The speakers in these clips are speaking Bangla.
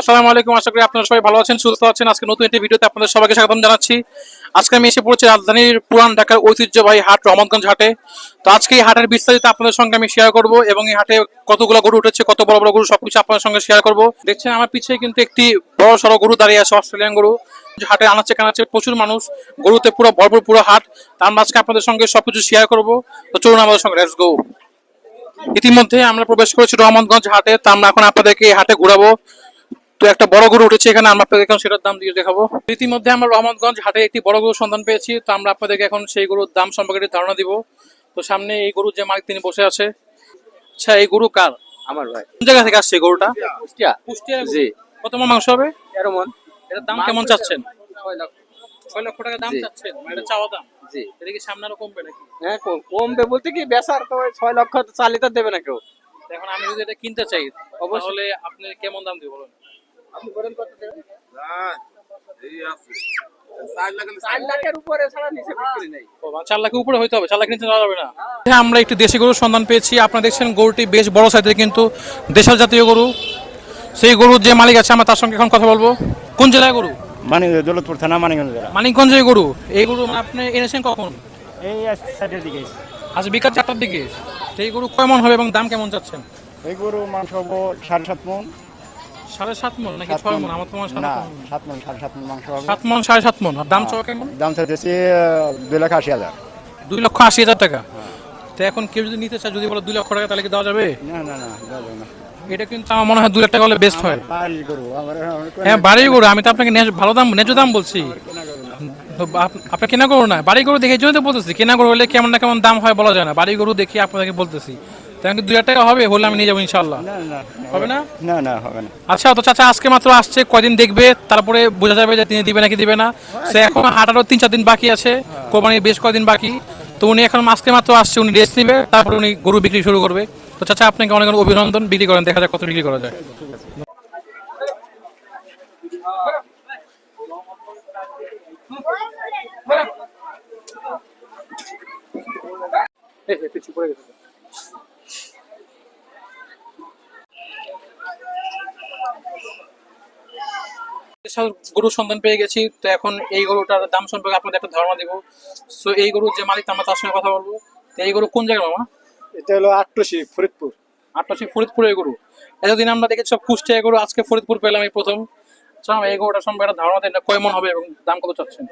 আসসালামু আলাইকুম, আশা করি আপনারা সবাই ভালো আছেন, সুস্থ আছেন। আজকে নতুন একটি ভিডিওতে আপনাদের সবাইকে স্বাগতম জানাচ্ছি। আজকে আমি এসে পড়েছি রাজধানীর পুরান ঢাকার ঐতিহ্যবাহী হাট, রহমতগঞ্জ হাটে। তো আজকে এই হাটের বিস্তারিত আপনাদের সঙ্গে আমি শেয়ার করব এবং এই হাটে কতগুলো গরু উঠেছে, কত বড় বড় গরু সবকিছু আপনাদের সঙ্গে শেয়ার করব। দেখছেন আমার পিছিয়ে কিন্তু একটি বড় সড়ো গরু দাঁড়িয়ে আছে, অস্ট্রেলিয়ান গরু। হাটে আনাচ্ছে কানাচ্ছে প্রচুর মানুষ, গরুতে পুরো ভরপুর পুরো হাট। তার আজকে আপনাদের সঙ্গে সবকিছু শেয়ার করব। তো চলুন আমাদের সঙ্গে লেটস গো ইতিমধ্যে আমরা প্রবেশ করেছি রহমতগঞ্জ হাটে, তা আমরা এখন আপনাদেরকে এই হাটে ঘুরাবো। তো একটা বড় গরু উঠেছে এখানে আমরা আপনাদের এখন সেটার দাম দিয়ে দেখাবো। ইতিমধ্যে আমরা রহমতগঞ্জ হাটে একটি বড় গরুর সন্ধান পেয়েছি তো আমরা আপনাদেরকে এখন সেই গরুর দাম সম্পর্কে ধারণা দিব। তো সামনে এই গরুর যে মালিক তিনি বসে আছে আচ্ছা এই গরু কার? আমার ভাই। কোন জায়গা থেকে আসছে গরুটা? কুষ্টিয়া। কুষ্টিয়া? জি। কত মণ মাংস হবে? তেরো মন। এটার দাম কেমন চাচ্ছেন? ছয় লক্ষ টাকা দাম চাচ্ছেন মানে এটা চাওয়া দাম। জি। এটা কি সামনে আরও কমবে নাকি? হ্যাঁ কম- কমবে বলতে কি বেচার তো ছয় লক্ষ তো চালিয়ে দেবে না কেউ। এখন আমি যদি এটা কিনতে চাই। তাহলে আপনি কেমন দাম দিব বলুন? আপনি কত মানে আমরা একটি দেশি গরুর সন্ধান পেয়েছি। আপনারা দেখছেন গরুটি বেশ বড় সাইজের কিন্তু দেশাল জাতীয় গরু। সেই গরুর যে মালিক আছে আমরা তার সঙ্গে এখন কথা বলব। কোন জেলায় গরু? মানে দৌলতপুর থানা মানিকগঞ্জ জেলা। মানিকগঞ্জের গরু। এই গরু আপনি এনেছেন কখন? এই সাইডের দিকে। আজ বিকাল চারটার দিকে। এই গরু কেমন হবে এবং দাম কেমন চাচ্ছেন? এই গরু মাংস হব সাড়ে সাত মন। সাড়ে সাত মন নাকি ছয় মন আমার তোমার সাড়ে না সাত মন সাড়ে সাত মন মাংস হবে সাত মন সাড়ে সাত মন আর দাম চাও কেমন? দাম চাইতেছি দুই লাখ আশি হাজার। দুই লক্ষ আশি হাজার টাকা? তো এখন কেউ যদি নিতে চায় যদি বলে দুই লক্ষ টাকা তাহলে কি দেওয়া যাবে? না না না দেওয়া যাবে না। এটা কিন্তু আমার মনে হয় লাখ টাকা হলে বেস্ট হয়। হ্যাঁ বাড়ি গরু আমি তো আপনাকে ভালো দাম ন্যায্য দাম বলছি। আপনার কেনা গরু না? বাড়ি গরু দেখে এই জন্যই তো বলতেছি কেনা গরু হলে কেমন না কেমন দাম হয় বলা যায় না। বাড়ি গরু দেখে আপনাকে বলতেছি। কি হাজার টাকা হবে হলে আমি নিয়ে যাব ইনশাল্লাহ না না হবে না? না না হবে না। আচ্ছা তো চাচা আজকে মাত্র আসছে কয়দিন দেখবে? তারপরে বোঝা যাবে যে তিনি দিবে নাকি দিবে না। সে এখন হাঁটারও তিন চার দিন বাকি আছে কোরবানির বেশ কয়দিন বাকি। তো উনি এখন আজকে মাত্র আসছে উনি রেস্ট নিবে তারপরে উনি গরু বিক্রি শুরু করবে। তো চাচা আপনাকে অনেক অনেক অভিনন্দন বিক্রি করেন দেখা যাক কত বিক্রি করা যায়। পিছু পড়ে গেছে। গরুর সন্ধান পেয়ে গেছি। তো এখন এই গরুটার দাম সম্পর্কে আপনাদের একটা ধারণা দিব। সো এই গরুর যে মালিক আমরা তার সঙ্গে কথা বলব। তো এই গরু কোন জায়গায় মামা? এটা হলো আটটসি ফরিদপুর। আটটা ফরিদপুরের গরু। এতদিন আমরা দেখেছি সব কুষ্টিয়া গরু আজকে ফরিদপুর পেলাম এই প্রথম। আচ্ছা এই গরুটার সম্পর্কে একটা ধারণা দেন কয় মন হবে এবং দাম কত চাচ্ছেন?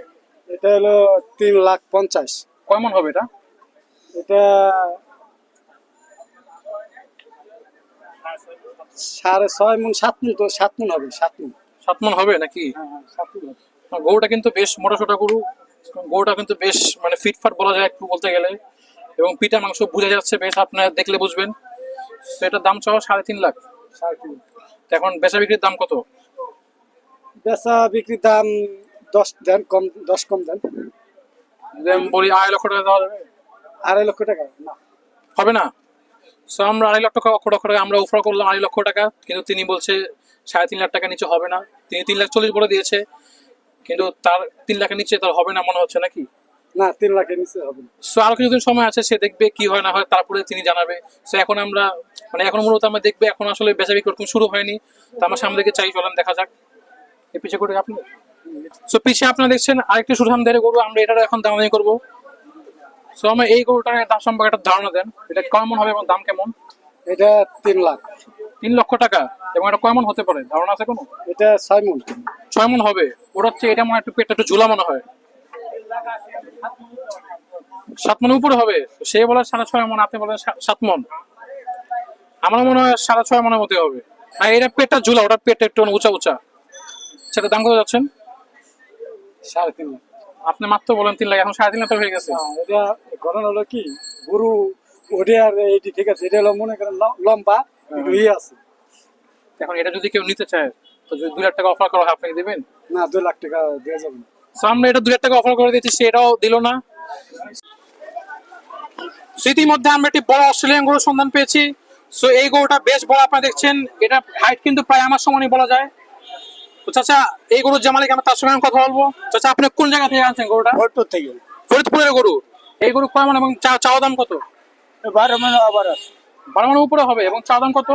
এটা হলো তিন লাখ পঞ্চাশ। কয় মন হবে এটা? এটা সাড়ে ছয় মন সাত মন তো সাত মন হবে সাত মন। সাত মন হবে নাকি? হ্যাঁ হ্যাঁ সাত গরুটা কিন্তু বেশ মোটা সোটা গরু। গরুটা কিন্তু বেশ মানে ফিটফাট বলা যায় একটু বলতে গেলে। এবং পিঠা মাংস বোঝা যাচ্ছে বেশ আপনার দেখলে বুঝবেন। তো এটার দাম চাও সাড়ে তিন লাখ। এখন বেচা বিক্রির দাম কত? বেচা বিক্রির দাম দশ দেন কম দশ কম দেন। বলি আড়াই লক্ষ টাকা দেওয়া যাবে? আড়াই লক্ষ টাকা না। হবে না? সো আমরা আড়াই লক্ষ টাকা লক্ষ লক্ষ টাকা আমরা অফার করলাম আড়াই লক্ষ টাকা। কিন্তু তিনি বলছে সাড়ে তিন লাখ টাকা নিচে হবে না। তিনি তিন লাখ চল্লিশ বলে দিয়েছে কিন্তু তার তিন লাখের নিচে তার হবে না মনে হচ্ছে নাকি? না তিন লাখের নিচে হবে সো আরও কিছুদিন সময় আছে সে দেখবে কি হয় না হয় তারপরে তিনি জানাবে। সো এখন আমরা মানে এখন মূলত আমরা দেখবে এখন আসলে বেচা বিক্রি ওরকম শুরু হয়নি। তো আমার সামনে দিকে চাই চলেন দেখা যাক। এই পিছিয়ে করে আপনি? সো পিছিয়ে আপনারা দেখছেন আরেকটি সুঠাম ধরে গরু আমরা এটারও এখন দামাদামি করব। সো আমার এই গরুটার দাম সম্পর্কে একটা ধারণা দেন এটা কেমন হবে এবং দাম কেমন? এটা তিন লাখ। তিন লক্ষ টাকা এবং এটা কয়মন হতে পারে? ধারণা আছে কোনো? এটা ছয় মন। ছয় মন হবে। ওটা হচ্ছে এটা মনে একটু পেটটা একটু ঝুলা মনে হয়। সাত মনের উপরে হবে। সে বলে সাড়ে ছয় মন আপনি বলেন সাত মন। আমার মনে হয় সাড়ে ছয় মনের মধ্যে হবে। আর এটা পেটটা ঝুলা ওটা পেটটা একটু উঁচা উঁচা। সেটা দাম কত যাচ্ছেন? সাড়ে তিন আপনি মাত্র বলেন তিন লাখ এখন সাড়ে তিন লাখ হয়ে গেছে। এটা ঘটনা হলো কি? গরু ওডিয়ার এইটি ঠিক আছে এটা হলো মনে করেন লম্বা। একটু ইয়ে আছে। এখন এটা যদি কেউ নিতে চায় তো যদি দুই লাখ টাকা অফার করা হয় আপনি দেবেন? না দুই লাখ টাকা দেওয়া যাবে না। So, আমরা এটা দুই লাখ টাকা অফার করে দিচ্ছি সেটাও দিল না। ইতিমধ্যে আমরা একটি বড় অস্ট্রেলিয়ান গরুর সন্ধান পেয়েছি। সো এই গরুটা বেশ বড় আপনারা দেখছেন এটা হাইট কিন্তু প্রায় আমার সমানই বলা যায়। তো চাচা এই গরুর যে মালিক আমরা তার সঙ্গে আমি কথা বলব। চাচা আপনি কোন জায়গা থেকে আনছেন গরুটা? ফরিদপুর থেকে। ফরিদপুরের গরু। এই গরু কয় মান এবং চা- চাওয়া দাম কত? বারো মানে আবার আছে। বারো উপরে হবে এবং চাওয়া দাম কত?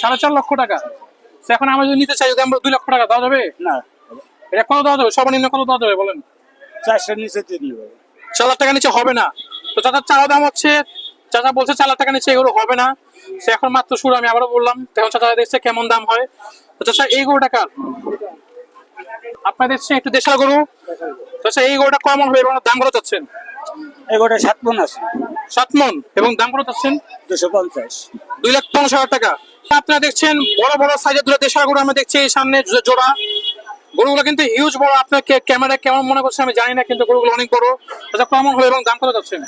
সাড়ে চার লক্ষ টাকা। এখন আমরা যদি নিতে চাই যদি আমরা দুই লক্ষ টাকা দেওয়া যাবে? না। এটা কত দেওয়া যাবে? সর্বনিম্ন কত দেওয়া যাবে বলেন? চারশোর নিচে দিয়ে দিবে চার লাখ টাকা নিচে হবে না। তো চাচার চাওয়া দাম হচ্ছে চাচা বলছে চার লাখ টাকা নিচে এগুলো হবে না। সে এখন মাত্র শুরু আমি আবারও বললাম। তখন চাচা দেখছে কেমন দাম হয়। তো চাচা এই গরু টাকা আপনার দেখছেন একটু দেশাল গরু। চাচা এই গরুটা কেমন হবে এবং দাম কত চাচ্ছেন? এগোটা সাত মন আছে। সাত মন এবং দাম কত চাচ্ছেন? দুশো পঞ্চাশ। দুই লাখ পঞ্চাশ হাজার টাকা। আপনারা দেখছেন বড় বড় সাইজের দুটো দেশাল গরু আমরা দেখছি এই সামনে জোড়া। গরুগুলো কিন্তু হিউজ বড়। আপনার ক্যামেরা কেমন মনে করছে আমি জানি না কিন্তু গরুগুলো অনেক বড়। আচ্ছা কেমন হবে এবং দাম কত যাচ্ছেন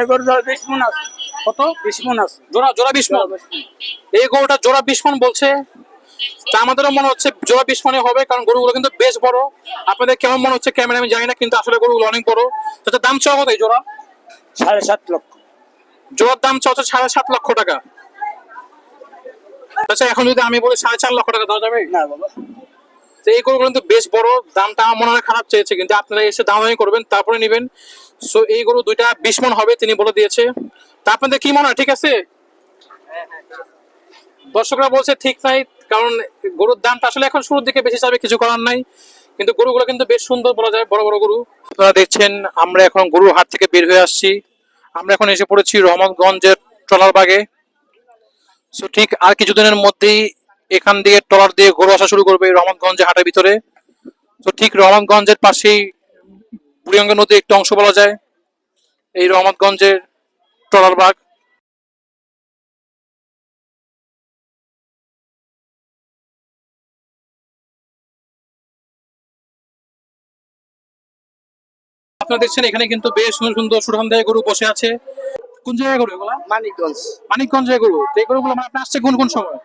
এগোর ধর বিশ মন আছে। কত? বিশ মন আছে। জোড়া জোড়া বিশ মন। এই গরুটা জোড়া বিশ মন বলছে? তা আমাদেরও মনে হচ্ছে জোড়া বিশ মনে হবে কারণ গরুগুলো কিন্তু বেশ বড়। আপনাদের কেমন মনে হচ্ছে ক্যামেরা আমি জানি না কিন্তু আসলে গরুগুলো অনেক বড়। তো দাম চাওয়া কত এই জোড়া সাড়ে সাত লক্ষ। জোড়ার দাম চাওয়া হচ্ছে সাড়ে সাত লক্ষ টাকা। আচ্ছা এখন যদি আমি বলি সাড়ে চার লক্ষ টাকা দেওয়া যাবে? না বাবা। তো এই গরুগুলো কিন্তু বেশ বড় দামটা আমার মনে হয় খারাপ চেয়েছে কিন্তু আপনারা এসে দামাদামি করবেন তারপরে নেবেন। সো এই গরু দুইটা বিশ মন হবে তিনি বলে দিয়েছে। তা আপনাদের কি মনে হয় ঠিক আছে। দর্শকরা বলছে ঠিক নাই কারণ গরুর দামটা আসলে এখন শুরুর দিকে বেশি যাবে কিছু করার নাই। কিন্তু গরুগুলো কিন্তু বেশ সুন্দর বলা যায়, বড় বড় গরু। আপনারা দেখছেন, আমরা এখন গরুর হাট থেকে বের হয়ে আসছি। আমরা এখন এসে পড়েছি রহমতগঞ্জের ট্রলার বাগে। সো ঠিক আর কিছুদিনের মধ্যেই এখান দিয়ে ট্রলার দিয়ে গরু আসা শুরু করবে এই রহমতগঞ্জে হাটের ভিতরে। তো ঠিক রহমতগঞ্জের পাশেই বুড়িগঙ্গা নদীর একটি অংশ বলা যায়, এই রহমতগঞ্জের ট্রলার আপনারা দেখছেন এখানে কিন্তু বেশ সুন্দর সুন্দর সুঠামদায়ী গরু বসে আছে। কোন জায়গায় গরু এগুলা? মানিকগঞ্জ। মানিকগঞ্জের গরু। এই গরুগুলো মানে আপনি আসছে কোন কোন সময়?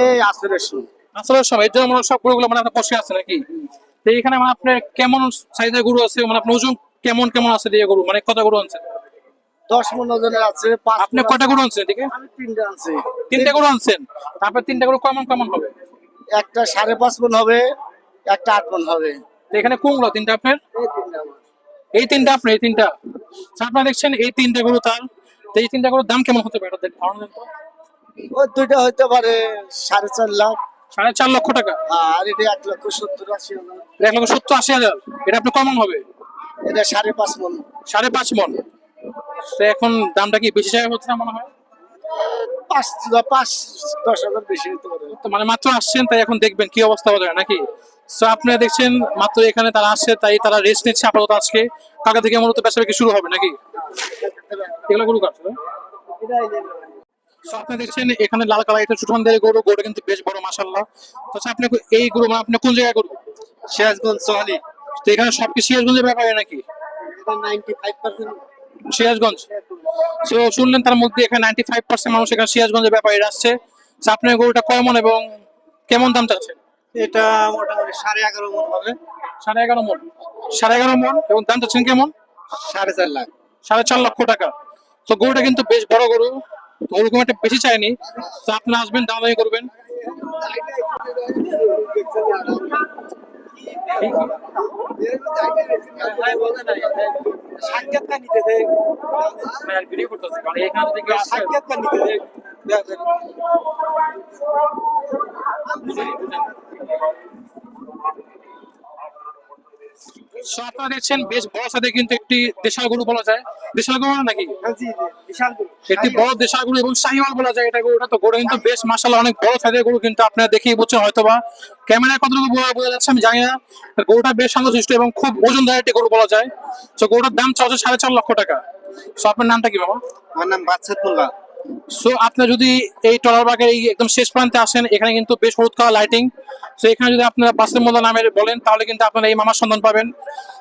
এই আসরের সময়। আসলে সময়। এর জন্য মনে সব গরুগুলো মানে আপনার বসে আছে নাকি? তো এখানে মানে আপনার কেমন সাইজের গরু আছে? মানে আপনার ওজন কেমন কেমন আছে দিয়ে গরু? মানে কত গরু আনছেন দশ মন ওজনের আছে আপনি মণ গরু আনছেন এদিকে? আমি তিনটা আনছি। তিনটা গরু আনছেন? তারপর তিনটা গরু কেমন কেমন হবে? একটা সাড়ে পাঁচ মন হবে একটা আট মন হবে। এখানে কোনগুলো? তিনটা আপনার? এই তিনটা আমার। এই তিনটা। আপনার এই তিনটা আপনারা দেখছেন এই তিনটা গরু তার। তো এই তিনটা গরুর দাম কেমন হতে পারে ধারণা তো? ওই দুইটা হইতে পারে সাড়ে চার লাখ। সাড়ে চার লক্ষ টাকা। আর এটা এক লক্ষ সত্তর আশি হাজার। এক লক্ষ সত্তর আশি হাজার। এটা আপনার কমন হবে? এটা সাড়ে পাঁচ মন। সাড়ে পাঁচ মন। তো এখন দামটা কি বেশি জায়গায় হচ্ছে না মনে হয়? পাঁচ পাঁচ দশ হাজার বেশি হতে পারে। মানে মাত্র আসছেন তাই এখন দেখবেন কি অবস্থা হবে নাকি? তো আপনারা দেখছেন মাত্র এখানে তারা আসছে তাই তারা রেস্ট নিচ্ছে আপাতত আজকে। কাকা থেকে মূলত বেচা বিক্রি শুরু হবে নাকি? এগুলো গরু কাটছে না? আপনারা দেখছেন এখানে লাল কালার একটা ছোট দিয়ে গরু গরুটা কিন্তু বেশ বড় মাসাল্লাহ তো আচ্ছা, আপনি এই গরু মানে আপনি কোন জায়গায় গরু? সিরাজগঞ্জ সোহালি। তো এখানে সব কি সিরাজগঞ্জের ব্যাপারে নাকি? সিরাজগঞ্জ? তো শুনলেন তার মধ্যে এখানে নাইনটি ফাইভ পার্সেন্ট মানুষ এখানে সিরাজগঞ্জের ব্যাপারে আসছে। আপনার গরুটা কেমন এবং কেমন দাম চাচ্ছেন? এটা মোটামুটি সাড়ে এগারো মন হবে। সাড়ে এগারো মন। সাড়ে এগারো মন এবং দাম চাচ্ছেন কেমন? সাড়ে চার লাখ। সাড়ে চার লক্ষ টাকা। তো গরুটা কিন্তু বেশ বড় গরু। তো ওরকম একটা বেশি চাইনি। তো আপনি আসবেন দামাদামি করবেন। সাক্ষাৎকার নিতে দেয় সাক্ষাৎকার নিতে দেয় আপনারা দেখছেন বেশ বড় সাথে কিন্তু একটি দেশাল গরু বলা যায়। দেশাল গরু নাকি? একটি বড় দেশাল গরু এবং শাহিওয়াল বলা যায় এটা গরুটা তো গরু কিন্তু বেশ মাসাল্লাহ অনেক বড় সাইজের গরু কিন্তু আপনারা দেখেই বুঝছেন হয়তো বা ক্যামেরায় কতটুকু বোঝা যাচ্ছে আমি জানি না। গরুটা বেশ শান্তশিষ্ট এবং খুব ওজন ওজনদার একটি গরু বলা যায়। তো গরুটার দাম চাওয়া সাড়ে চার লক্ষ টাকা। আপনার নামটা কি বাবা? আমার নাম বাদশাতুল্লাহ সো আপনি যদি এই টলার বাগের এই একদম শেষ প্রান্তে আসেন এখানে কিন্তু বেশ হলুদ কালার লাইটিং তো এখানে যদি আপনারা বাসের মোল্লা নামে বলেন তাহলে কিন্তু আপনারা এই মামার সন্ধান পাবেন।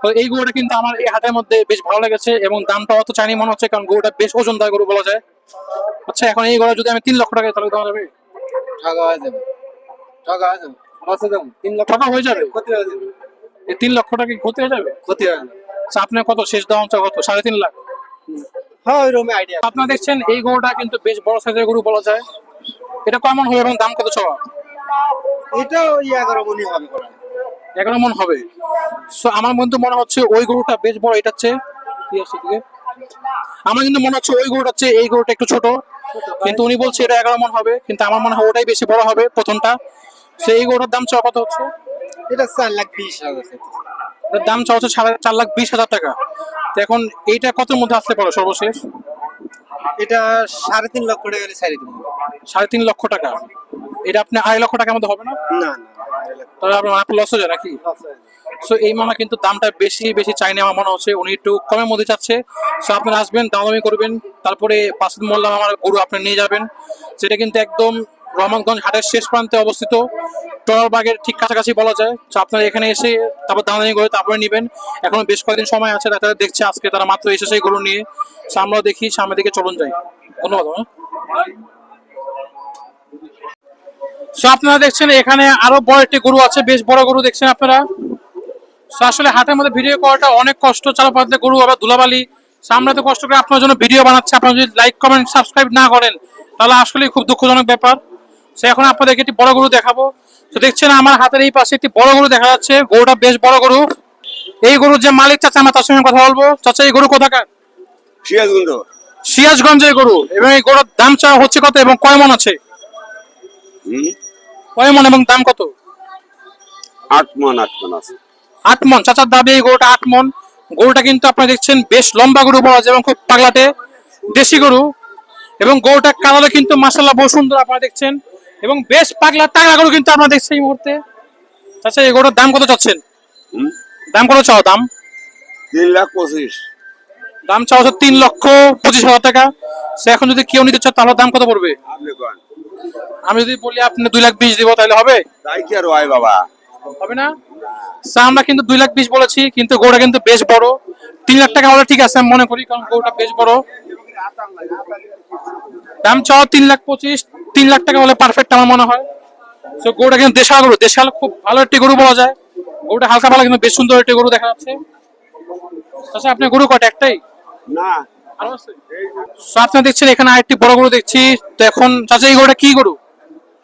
তো এই গরুটা কিন্তু আমার এই হাটের মধ্যে বেশ ভালো লেগেছে এবং দামটা অত চাইনি মনে হচ্ছে কারণ গরুটা বেশ ওজনদার গরু বলা যায়। আচ্ছা এখন এই গরু যদি আমি তিন লক্ষ টাকা তাহলে দেওয়া যাবে? টাকা হয়ে যাবে। টাকা হয়ে যাবে। দাম তিন লক্ষ টাকা হয়ে যাবে? ক্ষতি হয়ে যাবে। এই তিন লক্ষ টাকা কি ক্ষতি হয়ে যাবে? ক্ষতি হয়ে যাবে। আচ্ছা আপনার কত? শেষ দাম হচ্ছে কত? সাড়ে তিন লাখ? হ্যাঁ ওইরকম আইডিয়া আপনারা দেখছেন এই গরুটা কিন্তু বেশ বড় সাইজের গরু বলা যায়। এটা কেমন হবে এবং দাম কত চাওয়া এটা ওই এগারো মনি হবে এগারো মন হবে। সো আমার মধ্যে মনে হচ্ছে ওই গরুটা বেশ বড় আছে এদিকে? আমার কিন্তু মনে হচ্ছে ওই গরুটার চেয়ে এই গরুটা একটু ছোট। কিন্তু উনি বলছে এটা এগারো মন হবে কিন্তু আমার মনে হয় ওটাই বেশি বড় হবে প্রথমটা। সেই এই গরুটার দাম চাওয়া কত হচ্ছে? এটা চার লাখ বিশ হাজার এটার দাম হচ্ছে সাড়ে চার লাখ বিশ হাজার টাকা। তো এখন এইটা কত মধ্যে আসতে পারো সর্বশেষ? এটা সাড়ে তিন লক্ষ টাকা গেলে ছাড়ি দেবো। সাড়ে তিন লক্ষ টাকা। এটা আপনি আড়াই লক্ষ টাকার মধ্যে হবে না? না তাহলে আপনার আপনার লস হয়ে যায় নাকি? সো এই মামা কিন্তু দামটা বেশি বেশি চাইনি আমার মনে হচ্ছে। উনি একটু কমের মধ্যে চাচ্ছে সো আপনারা আসবেন দামাদামি করবেন। তারপরে পাশের মোল্লা আমার গরু আপনি নিয়ে যাবেন। সেটা কিন্তু একদম রহমানগঞ্জ হাটের শেষ প্রান্তে অবস্থিত টলারবাগের ঠিক কাছাকাছি বলা যায়। তো আপনারা এখানে এসে তারপর দামাদামি করে তারপরে নেবেন। এখনও বেশ কয়েকদিন সময় আছে তারা দেখছে আজকে তারা মাত্র এসে এই গরু নিয়ে। আমরাও দেখি, সামনের দিকে চলুন যাই। ধন্যবাদ হ্যাঁ। আপনারা দেখছেন এখানে আরও বড় একটি গরু আছে, বেশ বড় গরু দেখছেন আপনারা। আসলে হাটের মধ্যে ভিডিও করাটা অনেক কষ্ট চালাপাতে গরু আবার ধুলাবালি। আমরা তো কষ্ট করে আপনার জন্য ভিডিও বানাচ্ছি। আপনারা যদি লাইক কমেন্ট সাবস্ক্রাইব না করেন, তাহলে আসলে খুব দুঃখজনক ব্যাপার। সে এখন আপনাদেরকে একটি বড় গরু দেখাবো। তো দেখছেন আমার হাতের এই পাশে একটি বড় গরু দেখা যাচ্ছে। গরুটা বেশ বড় গরু। এই গরুর যে মালিক চাচা আমরা তার সঙ্গে কথা বলব। চাচা এই গরু কোথাকার? সিরাজগঞ্জ। সিরাজগঞ্জের গরু। এবং এই গরুর দাম চা হচ্ছে কত এবং কয় মন আছে? কয় মন এবং দাম কত? আট মন আট মন আছে। আট মন। চাচার দাবি এই গরুটা আট মন। গরুটা কিন্তু আপনারা দেখছেন বেশ লম্বা গরু বলা যায় এবং খুব পাগলাটে দেশি গরু। এবং গরুটা কালারে কিন্তু মাসাল্লাহ বহু সুন্দর আপনারা দেখছেন। এবং বেশ পাগলা টাকা গরু কিন্তু আপনারা দেখছেন এই মুহূর্তে। আচ্ছা এই গরুটার দাম কত চাচ্ছেন? দাম কত চাও দাম? তিন লাখ পঁচিশ। দাম চাও হচ্ছে তিন লক্ষ পঁচিশ হাজার টাকা। সে এখন যদি কেউ নিতে চায় তাহলে দাম কত পড়বে? আমি যদি বলি আপনি দুই লাখ বিশ দিব তাহলে হবে? তাই কি আর হয় বাবা? হবে না? স্যার আমরা কিন্তু দুই লাখ বিশ বলেছি কিন্তু গরুটা কিন্তু বেশ বড়। তিন লাখ টাকা হলে ঠিক আছে আমি মনে করি কারণ গরুটা বেশ বড়। দাম চাও তিন লাখ পঁচিশ তিন লাখ টাকা হলে পারফেক্ট আমার মনে হয়। তো গরুটা কিন্তু দেশাল গরু দেশাল খুব ভালো একটি গরু বলা যায়। গরুটা হালকা ভালো কিন্তু বেশ সুন্দর একটি গরু দেখা যাচ্ছে। আচ্ছা আপনি গরু কয়টা একটাই? না। আপনারা দেখছেন এখানে আরেকটি বড় গরু দেখছি। তো এখন চাচা এই গরুটা কি গরু?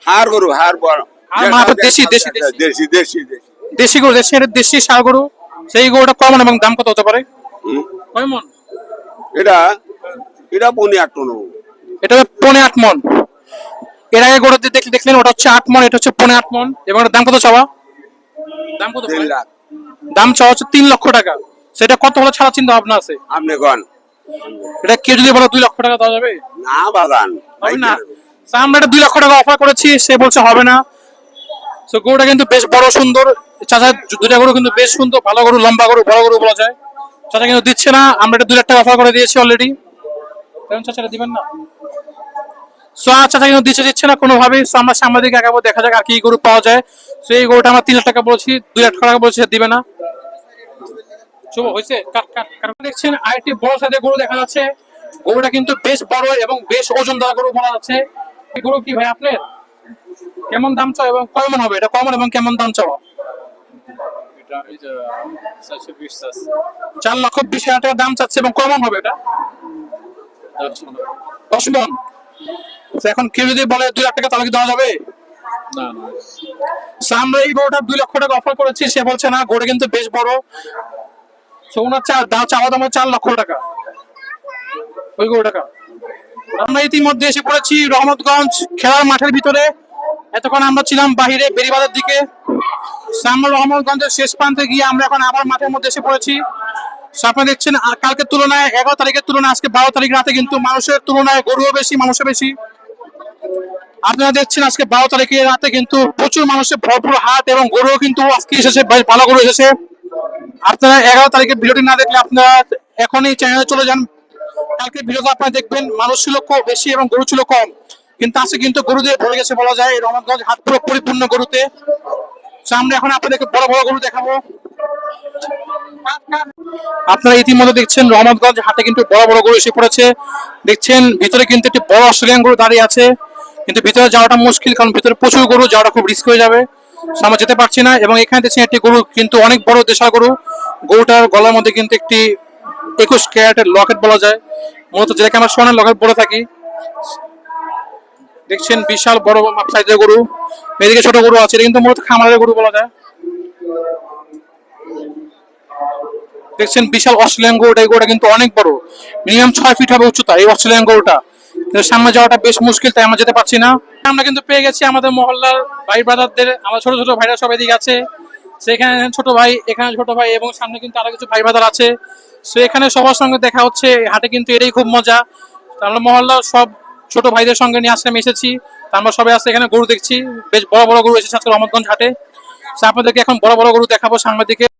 হার গরু হার বড়। মানে আপনার দেশি, দেশি, দেশি। দেশি দেশি দেশি। দেশি গরু দেশি এটা দেশি সার গরু। সেই গরুটা কমন এবং দাম কত হতে পারে? কয় মন? এটা এটা পনি আট টন এটা পনে আট মন। এর আগে গরু দেখলেন ওটা হচ্ছে আট মন এটা হচ্ছে পনে আট মন। এবং দাম কত চাওয়া? দাম কত তিন লাখ। দাম চাওয়া হচ্ছে তিন লক্ষ টাকা। সেটা কত হলে ছাড়া চিন্তা ভাবনা আছে? আপনি কন? এটা কেউ যদি বলে দুই লক্ষ টাকা দেওয়া যাবে? না বাগান হবে না। আমরা এটা দুই লক্ষ টাকা অফার করেছি সে বলছে হবে না। তো গরুটা কিন্তু বেশ বড় সুন্দর। চাচা দুটা গরু কিন্তু বেশ সুন্দর ভালো গরু লম্বা গরু বড় গরু বলা যায়। চাচা কিন্তু দিচ্ছে না আমরা এটা দুই লাখ টাকা অফার করে দিয়েছি অলরেডি কারণ চাচাটা দিবেন না। সো আর চাচা কিন্তু দিচ্ছে দিচ্ছে না কোনোভাবেই। সো আমরা সামনের দিকে আগাবো দেখা যাক আর কি গরু পাওয়া যায়। সো এই গরুটা আমরা তিন লাখ টাকা বলছি দুই লাখ টাকা বলছি দিবে না। শুভ হয়েছে? দেখছেন? আরেকটি বড় সাইজের গরু দেখা যাচ্ছে। গরুটা কিন্তু বেশ বড় এবং বেশ ওজন দেওয়া গরু বলা যাচ্ছে। এই গরু কি ভাই আপনার? কেমন দাম চাও এবং কেমন হবে? এটা কমন এবং কেমন দাম চাও? চার লক্ষ বিশ হাজার টাকা দাম চাচ্ছে এবং কেমন হবে এটা? দশ মন। এখন কেউ যদি বলে দুই লাখ টাকা তাহলে কি দেওয়া যাবে? আমরা এই গরুটা দুই লক্ষ টাকা অফার করেছি সে বলছে না গরু কিন্তু বেশ বড়। তো ওনার চা দাম চাওয়া দাম চার লক্ষ টাকা। ওই গরু টাকা আমরা ইতিমধ্যে এসে পড়েছি রহমতগঞ্জ খেলার মাঠের ভিতরে। এতক্ষণ আমরা ছিলাম বাহিরে বেরিবাদের দিকে। আমরা রহমতগঞ্জের শেষ প্রান্তে গিয়ে আমরা এখন আবার মাঠের মধ্যে এসে পড়েছি। আপনারা দেখছেন আর কালকের তুলনায় এগারো তারিখের তুলনায় আজকে বারো তারিখ রাতে কিন্তু মানুষের তুলনায় গরুও বেশি মানুষও বেশি। আপনারা দেখছেন আজকে বারো তারিখে রাতে কিন্তু প্রচুর মানুষের ভরপুর হাট এবং গরুও কিন্তু আজকে এসেছে, বেশ ভালো গরু এসেছে। আপনারা এগারো তারিখের ভিডিওটি না দেখলে আপনারা এখনই চ্যানেলে চলে যান। কালকে ভিডিওটা আপনারা দেখবেন, মানুষ ছিল বেশি এবং গরু ছিল কম। কিন্তু আজকে কিন্তু গরু দিয়ে ভরে গেছে বলা যায় রহমতগঞ্জ হাট পুরো পরিপূর্ণ গরুতে। আমরা এখন আপনাদেরকে বড় বড় গরু দেখাবো। আপনারা ইতিমধ্যে দেখছেন রহমতগঞ্জ হাটে কিন্তু বড় বড় গরু এসে পড়েছে। দেখছেন, ভিতরে কিন্তু একটি বড় অস্ট্রেলিয়ান গরু দাঁড়িয়ে আছে। কিন্তু ভিতরে যাওয়াটা মুশকিল, কারণ ভিতরে প্রচুর গরু, যাওয়াটা খুব রিস্ক হয়ে যাবে। আমরা যেতে পারছি না, এবং এখানে দেখছি একটি গরু, কিন্তু অনেক বড় দেশা গরু। গরুটার গলার মধ্যে কিন্তু একটি একুশ ক্যারেটের লকেট বলা যায়। মূলত যেটাকে আমরা সোনার লকেট বলে থাকি। দেখছেন বিশাল বড় সাইজের গরু। এদিকে ছোট গরু আছে, এটা কিন্তু মূলত খামারের গরু বলা যায়। দেখছেন বিশাল অস্ট্রেলিয়ান গরুটা, এই গরুটা কিন্তু অনেক বড়। মিনিমাম ছয় ফিট হবে উচ্চতা, এই অস্ট্রেলিয়ান গরুটা। সামনে যাওয়াটা বেশ মুশকিল, তাই আমরা যেতে পারছি না। আমরা কিন্তু পেয়ে গেছি আমাদের মহল্লার ভাই ব্রাদারদের, আমার ছোট ছোট ভাইরা সবাই দিকে আছে। সেখানে ছোট ভাই, এখানে ছোট ভাই এবং সামনে কিন্তু আরও কিছু ভাই ব্রাদার আছে। সো এখানে সবার সঙ্গে দেখা হচ্ছে, হাটে কিন্তু এটাই খুব মজা। আমরা মহল্লার সব ছোট ভাইদের সঙ্গে নিয়ে আসলে আমি এসেছি আমরা সবাই আসলে এখানে গরু দেখছি। বেশ বড় বড় গরু এসেছে আজকে রহমতগঞ্জ হাটে। আপনাদেরকে এখন বড় বড় গরু দেখাবো সাংবাদিকে স্মৃতির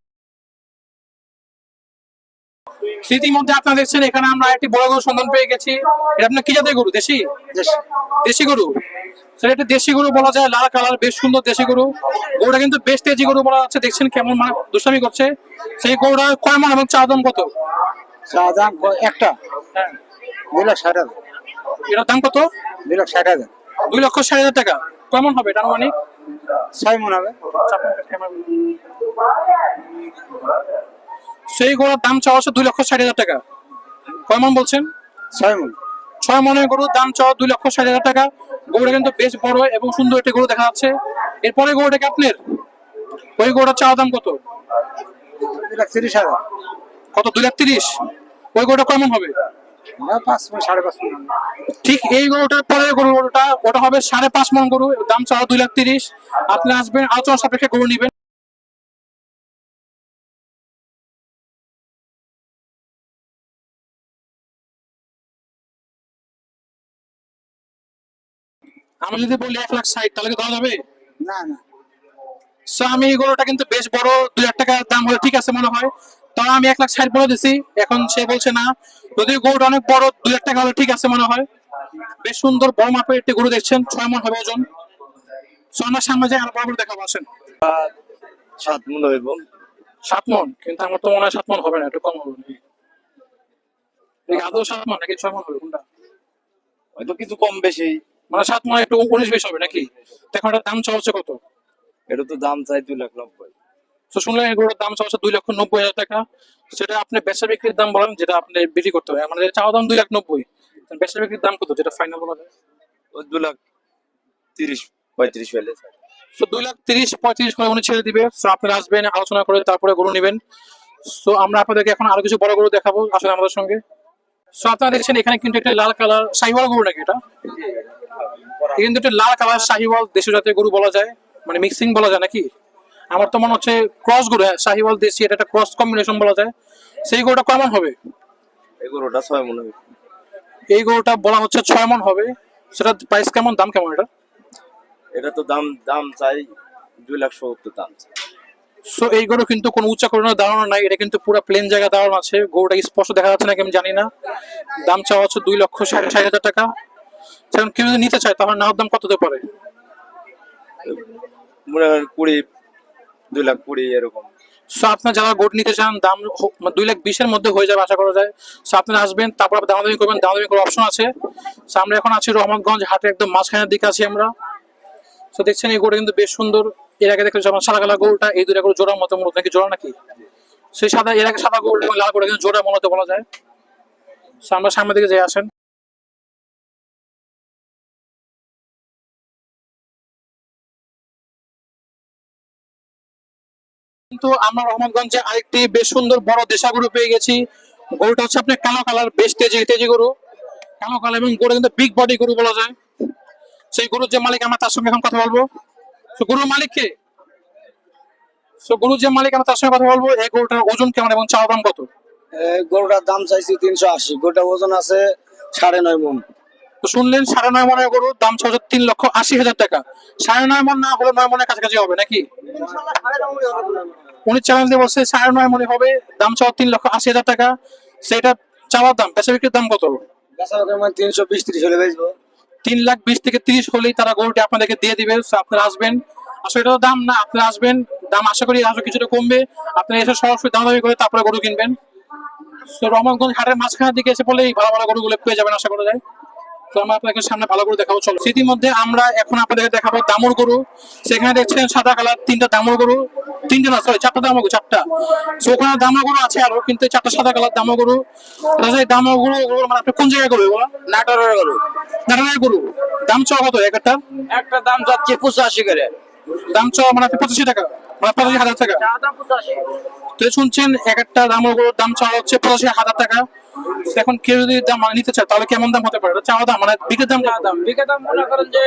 মধ্যে আপনারা দেখছেন এখানে আমরা একটি বড় গরু সন্ধান পেয়ে গেছি। এটা আপনার কি জাতের গরু? দেশি? দেশি। গরু? এটা দেশি গরু বলা যায় লাল কালার বেশ সুন্দর দেশি গরু। গরুটা কিন্তু বেশ তেজি গরু বলা যাচ্ছে দেখছেন কেমন মানে দুষ্টামি করছে। সেই গরুটা কয় মান এবং চা দাম কত? চা দাম একটা। হ্যাঁ। দুই লাখ ষাট হাজার। এটার দাম কত? দুই লাখ ষাট হাজার। দুই লক্ষ ষাট হাজার টাকা। কেমন হবে এটা আনুমানিক? ছয় মন হবে। সেই গরুর দাম চাওয়া হচ্ছে দুই লক্ষ ষাট হাজার টাকা। কয় মান বলছেন? ছয় মন। ছয় মনের গরুর দাম চাওয়া দুই লক্ষ ষাট হাজার টাকা। গরুটা কিন্তু বেশ বড় এবং সুন্দর একটি গরু দেখা যাচ্ছে। এরপরে গরুটা কি আপনার? ওই গরুটা চাওয়া দাম কত? দুই লাখ তিরিশ হাজার। কত? দুই লাখ তিরিশ? ওই গরুটা কেমন হবে? মন ঠিক এই গরুটার পরে গরু গরুটা ওটা হবে সাড়ে পাঁচ মন গরু। দাম চাওয়া দুই লাখ তিরিশ। আপনি আসবেন আলোচনা সাপেক্ষে গরু নিবেন। আমি যদি বলি এক লাখ ষাট তাহলে কি দেওয়া যাবে? না না। সো আমি এই গরুটা কিন্তু বেশ বড় দুই লাখ টাকার দাম হলে ঠিক আছে মনে হয়। তাও আমি এক লাখ ষাট বলে দিছি এখন সে বলছে না। যদি গরুটা অনেক বড় দুই লাখ টাকা হলে ঠিক আছে মনে হয়। বেশ সুন্দর বড় মাপের একটি গরু দেখছেন ছয় মন হবে ওজন। সো আমার সামনে আর বড় গরু দেখাবো আসেন। সাত মন হইব সাত মন কিন্তু আমার তো মনে হয় সাত মন হবে না একটু কম হবে। আদৌ সাত মন নাকি ছয় মন হবে কোনটা? হয়তো কিছু কম বেশি। মানে সাত মন একটু উনিশ বিশ হবে নাকি? এখন এটার দাম চাওয়া হচ্ছে কত? এটা তো দাম চাই দুই লাখ নব্বই। তো শুনলেন এই গরুর দাম চাওয়া দুই লক্ষ নব্বই হাজার টাকা। সেটা আপনি বেচা বিক্রির দাম বলেন যেটা আপনি বিক্রি করতে হবে মানে চাওয়া দাম দুই লাখ নব্বই। বেচা বিক্রির দাম কত যেটা ফাইনাল বলা যায়? দু লাখ তিরিশ পঁয়ত্রিশ হলে। তো দুই লাখ তিরিশ পঁয়ত্রিশ করে উনি ছেড়ে দিবে। তো আপনারা আসবেন আলোচনা করে তারপরে গরু নেবেন। তো আমরা আপনাদেরকে এখন আরও কিছু বড় গরু দেখাবো আসলে আমাদের সঙ্গে। তো আপনারা দেখছেন এখানে কিন্তু একটা লাল কালার শাহিওয়াল গরু নাকি এটা? কিন্তু একটা লাল কালার শাহিওয়াল দেশীয় জাতের গরু বলা যায় মানে মিক্সিং বলা যায় নাকি? আমার তো মনে হচ্ছে ক্রস গরু হ্যাঁ শাহিওয়াল দেশি এটা একটা ক্রস কম্বিনেশন বলা যায়। সেই গরুটা কেমন হবে? এগুলোটা ছয় মন হইব এই গরুটা বলা হচ্ছে ছয় মন হবে। সেটা প্রাইস কেমন দাম কেমন এটা? এটা তো দাম দাম চাই দুই লাখ সত্তর দাম চাই। সো এই গরু কিন্তু কোনো উচ্চা করোনার দাঁড়ানো নাই। এটা কিন্তু পুরো প্লেন জায়গা দাঁড়ানো আছে। গরুটা স্পষ্ট দেখা যাচ্ছে নাকি আমি জানি না। দাম চাওয়া হচ্ছে দুই লক্ষ ষাট ষাট হাজার টাকা। সেরকম কেউ যদি নিতে চায় তাহলে নেওয়ার দাম কত হতে পারে? মনে করেন কুড়ি দুই লাখ কুড়ি এরকম। সো আপনার যারা গোট নিতে চান দাম মানে দুই লাখ বিশের মধ্যে হয়ে যাবে আশা করা যায়। সো আপনারা আসবেন তারপর আবার দামাদামি করবেন। দামাদামি করার অপশন আছে। সো আমরা এখন আছি রহমতগঞ্জ হাটে একদম মাঝখানের দিকে আছি আমরা। তো দেখছেন এই গোটা কিন্তু বেশ সুন্দর। এর আগে দেখেছি আমার সাদা কালা গরুটা, এই দুটা গরু জোড়ার মতো মূলত নাকি? জোড়া নাকি? সেই সাদা, এর আগে সাদা গরু এবং লাল কিন্তু জোড়া মূলত বলা যায়। আমরা সামনের দিকে যাই আসেন। কিন্তু আমরা রহমতগঞ্জে আরেকটি বেশ সুন্দর বড় দেশা গরু পেয়ে গেছি। গরুটা হচ্ছে আপনার কালো কালার, বেশ তেজি তেজি গরু। কালো কালার এবং গরু কিন্তু বিগ বডি গরু বলা যায়। সেই গরুর যে মালিক আমরা তার সঙ্গে এখন কথা বলব। তো গরুর মালিক কে তো যে মালিক আমরা তার সঙ্গে কথা বলব। এই গরুটার ওজন কেমন এবং চাওয়া দাম কত? গরুটার দাম চাইছি তিনশো আশি। গরুটা ওজন আছে সাড়ে নয় মন। তো শুনলেন সাড়ে নয় মনের গরু দাম চাওয়া তিন লক্ষ আশি হাজার টাকা। সাড়ে নয় মন না হলে নয় মনের কাছাকাছি হবে নাকি? উনি চ্যালেঞ্জ দিয়ে বলছে সাড়ে নয় মনে হবে দাম চাওয়া তিন লক্ষ আশি হাজার টাকা। সেটা চাওয়ার দাম বেচা বিক্রির দাম কত? মানে তিনশো বিশ ত্রিশ হলে বেচবো। তিন লাখ বিশ থেকে তিরিশ হলেই তারা গরুটি আপনাদেরকে দিয়ে দিবে। আপনারা আসবেন। আসলে এটা তো দাম না, আপনারা আসবেন। দাম আশা করি আরও কিছুটা কমবে। আপনারা এসে সরাসরি দামাদামি করে তারপরে গরু কিনবেন। তো রহমানগঞ্জ হাটের মাঝখানের দিকে এসে পড়লে এই ভালো ভালো গরুগুলো পেয়ে যাবেন আশা করা যায়। তো আমরা আপনাদের সামনে ভালো করে দেখাবো। চলো। স্মৃতির মধ্যে আমরা এখন আপনাদের দেখাবো দামুর গরু। সেখানে দেখছেন সাদা কালার তিনটা দামুর গরু। তিনটা না সরি চারটা দামা গরু চারটা। তো ওখানে দামা গরু আছে আরও কিন্তু চারটা সাদা কালার দামা গরু তাহলে এই গরু মানে আপনি কোন জায়গায় করবে এগুলো? নাটোরের গরু। নাটানের গরু। দাম চ কত একটা? একটা দাম যাচ্ছে পঁচাশি করে। দাম চাওয়া মানে আপনি পঁচাশি টাকা মানে পঁচাশি হাজার টাকা। তো শুনছেন এক একটা দাম দাম চাওয়া হচ্ছে পঁচাশি হাজার টাকা। এখন কেউ যদি দাম মানে নিতে চায় তাহলে কেমন দাম হতে পারে? চাওয়া দাম মানে বিক্রির দাম? দাম বিঘা দাম মনে করেন যে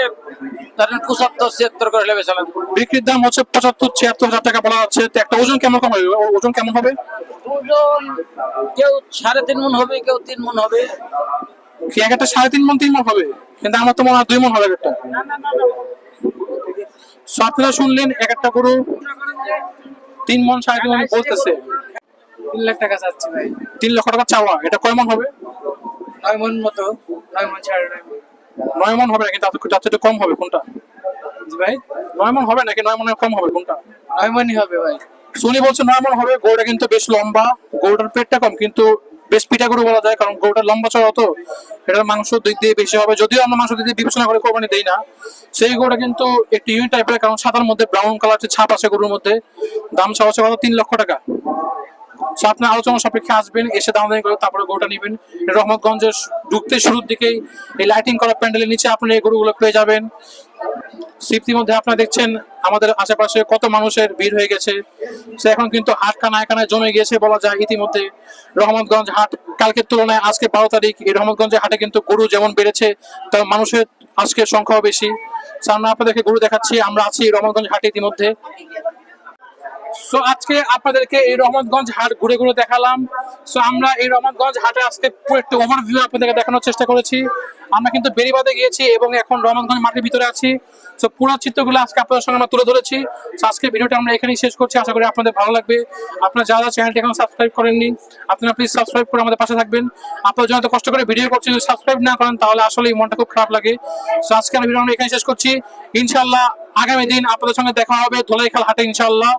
ধরেন পঁচাত্তর ছিয়াত্তর করে বেচালাম বিক্রির দাম হচ্ছে পঁচাত্তর ছিয়াত্তর হাজার টাকা বলা হচ্ছে। তো একটা ওজন কেমন কম হবে? ওজন কেমন হবে? ওজন কেউ সাড়ে তিন মন হবে কেউ তিন মন হবে। কি এক একটা সাড়ে তিন মন তিন মন হবে? কিন্তু আমার তো মনে হয় দুই মন হবে এক একটা। So আপনারা শুনলেন এক একটা গরু তিন মন সাড়ে তিন মন বলতেছে। তিন লাখ টাকা চাচ্ছি ভাই। তিন লক্ষ টাকা চাওয়া এটা কয় মন হবে? নয় মন মতো নয় মন সাড়ে নয় মন। নয় মন হবে না কিন্তু তার তার থেকে কম হবে কোনটা? ভাই। নয় মন হবে নাকি? নয় মনের কম হবে কোনটা? নয় মনই হবে ভাই। সোনি বলছে নয় মন হবে গরুটা কিন্তু বেশ লম্বা গরুটার পেটটা কম কিন্তু বেশ পিঠা গরু বলা যায়, কারণ গরুটার লম্বা চড়া তো, এটার মাংস দিক দিয়ে বেশি হবে। যদিও আমরা মাংস দিয়ে বিবেচনা করে কোরবানি দেই না, সেই গরুটা কিন্তু একটু ইউনিট টাইপের কারণ সাদার মধ্যে ব্রাউন কালার ছাপ আছে গরুর মধ্যে, দাম হচ্ছে কত? তিন লক্ষ টাকা। আপনার আলোচনা সাপেক্ষে আসবেন, এসে দাম দামি করে তারপরে গরুটা নেবেন। রহমতগঞ্জের ঢুকতে শুরুর দিকেই এই লাইটিং করা প্যান্ডেলের নিচে আপনি এই গরুগুলো পেয়ে যাবেন। স্মৃতির মধ্যে আপনারা দেখছেন আমাদের আশেপাশে কত মানুষের ভিড় হয়ে গেছে। সে এখন কিন্তু হাট কানায় কানায় জমে গিয়েছে বলা যায় ইতিমধ্যে। রহমতগঞ্জ হাট কালকের তুলনায় আজকে বারো তারিখ। এই রহমতগঞ্জের হাটে কিন্তু গরু যেমন বেড়েছে, তার মানুষের আজকে সংখ্যাও বেশি। আমরা আপনাদেরকে গরু দেখাচ্ছি, আমরা আছি রহমতগঞ্জ হাটে ইতিমধ্যে। সো আজকে আপনাদেরকে এই রহমতগঞ্জ হাট ঘুরে ঘুরে দেখালাম। সো আমরা এই রহমতগঞ্জ হাটে আজকে পুরো একটু ওভারভিউ আপনাদেরকে দেখানোর চেষ্টা করেছি। আমরা কিন্তু বেরিবাদে গিয়েছি এবং এখন রহমতগঞ্জ মাঠের ভিতরে আছি। তো পুরো চিত্রগুলো আজকে আপনাদের সঙ্গে আমরা তুলে ধরেছি। So আজকে ভিডিওটা আমরা এখানেই শেষ করছি। আশা করি আপনাদের ভালো লাগবে। আপনারা যারা চ্যানেলটি এখন সাবস্ক্রাইব করেননি, আপনারা প্লিজ সাবস্ক্রাইব করে আমাদের পাশে থাকবেন। আপনারা যত কষ্ট করে ভিডিও করছেন যদি সাবস্ক্রাইব না করেন, তাহলে আসলে মনটা খুব খারাপ লাগে। তো আজকে আমি ভিডিও আমরা এখানে শেষ করছি। ইনশাল্লাহ আগামী দিন আপনাদের সঙ্গে দেখা হবে ধোলাইখাল হাটে ইনশাল্লাহ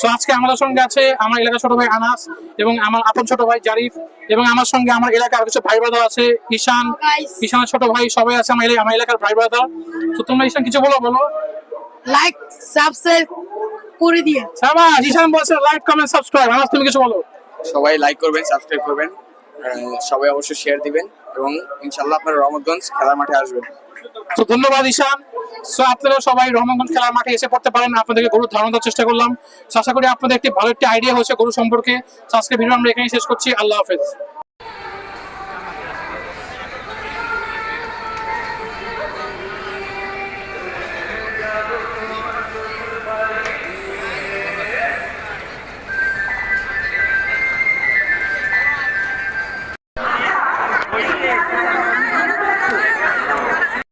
সো আজকে আমাদের সঙ্গে আছে আমার এলাকার ছোট ভাই আনাস এবং আমার আপন ছোট ভাই জারিফ এবং আমার সঙ্গে আমার এলাকার কিছু ভাই ব্রাদার আছে ঈশান। ঈশানের ছোট ভাই সবাই আছে আমার আমার এলাকার ভাই ব্রাদার তো তোমরা ঈশান কিছু বলো বলো। লাইক সাবস্ক্রাইব করে দিয়ে। সাবাস ঈশান বলছে লাইক কমেন্ট সাবস্ক্রাইব আনাস তুমি কিছু বলো। সবাই লাইক করবেন সাবস্ক্রাইব করবেন। সবাই অবশ্যই শেয়ার দিবেন এবং ইনশাল্লাহ আপনারা রহমতগঞ্জ খেলার মাঠে আসবেন। তো ধন্যবাদ ঈশান। সো আপনারা সবাই রহমানগঞ্জ খেলার মাঠে এসে পড়তে পারেন। আপনাদেরকে গরু ধারণা দেওয়ার চেষ্টা করলাম। আশা করি আপনাদের একটি ভালো একটি আইডিয়া হয়েছে গরু সম্পর্কে। আজকে ভিডিও আমরা এখানেই শেষ করছি। আল্লাহ হাফেজ।